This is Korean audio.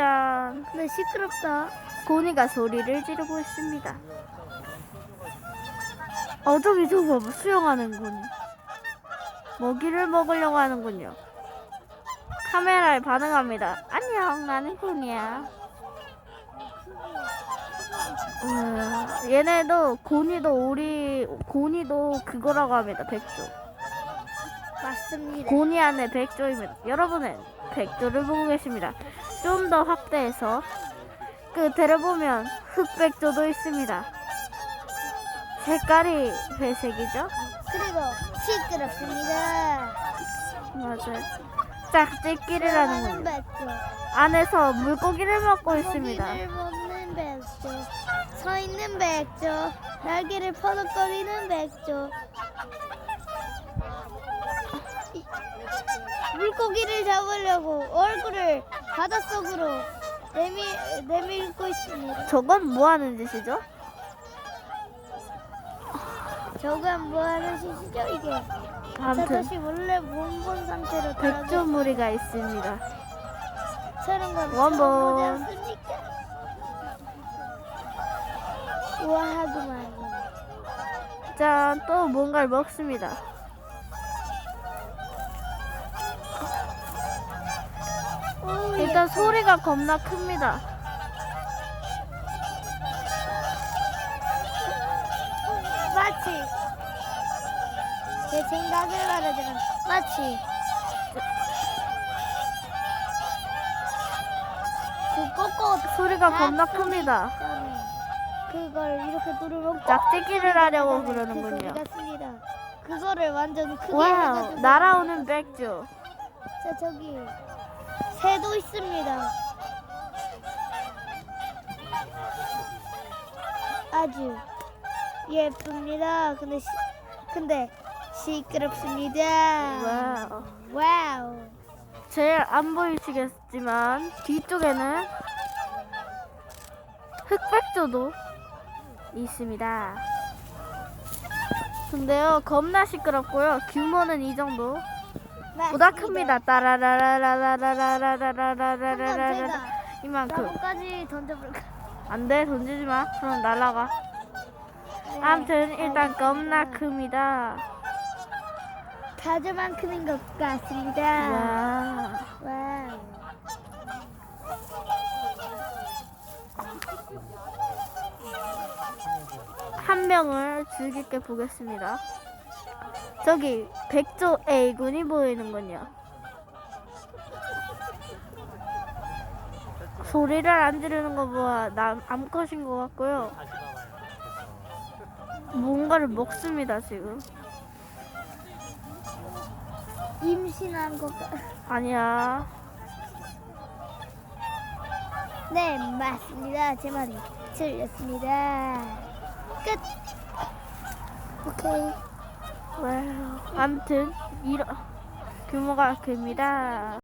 짠. 근데 시끄럽다. 고니가 소리를 지르고 있습니다. 어, 저기 저거. 수영하는 고니. 먹이를 먹으려고 하는군요. 카메라에 반응합니다. 안녕, 나는 고니야. 음, 얘네도 고니도 우리 고니도 그거라고 합니다. 백조. 맞습니다. 고니 안에 백조입니다. 여러분은 백조를 보고 계십니다. 좀 더 확대해서 끝에를 보면 흑백조도 있습니다. 색깔이 회색이죠? 그리고 시끄럽습니다. 맞아요. 짝짓기를 하는군요. 백조. 안에서 물고기를 먹고 있습니다. 고기를 먹는 백조. 서 있는 백조. 날개를 퍼덕거리는 백조. 이- 물고기를 잡으려고 얼굴을 바닷속으로 내밀, 내밀고 있습니다. 저건 뭐 하는 짓이죠? 저건 뭐 하는 짓이죠, 이게? 자, 아무튼 다시 원래 원본 상태로 백조 무리가 있습니다. 저런 건 원본. 처음 보지 않습니까? 우아하구만. 짠, 또 뭔가를 먹습니다. 오, 일단 소리가 겁나 큽니다. 마치 제 생각을 말하자면 마치 그 꼬꼬 소리가 겁나 큽니다. 그걸 이렇게 누르면 짝짓기를 하려고 그 그러는군요. 소리 같습니다. 그거를 완전 크게 와우, 해가지고 날아오는 백조. 자 저기 새도 있습니다. 아주 예쁩니다. 근데 시, 근데 시끄럽습니다. 와우. 와우. 제일 안 보이시겠지만 뒤쪽에는 흑백조도 있습니다. 근데요 겁나 시끄럽고요 규모는 이 정도 보다 큽니다. 따라라라라라라라라라라라라라라 제가 이만큼 나뭇가지 던져볼까? 안 돼 던지지 마 그럼 날아가 네, 아무튼 일단. 겁나 큽니다 가져만큼인 것 같습니다. 와 와우. 한 명을 즐겁게 보겠습니다. 저기 백조 A군이 보이는군요. 소리를 안 지르는 거 보아 남 암컷인 것 같고요. 뭔가를 먹습니다 지금. 임신한 것 같. 아니야. 네, 맞습니다. 제 말이 틀렸습니다. 끝. 오케이. 아무튼 이런 규모가 큽니다.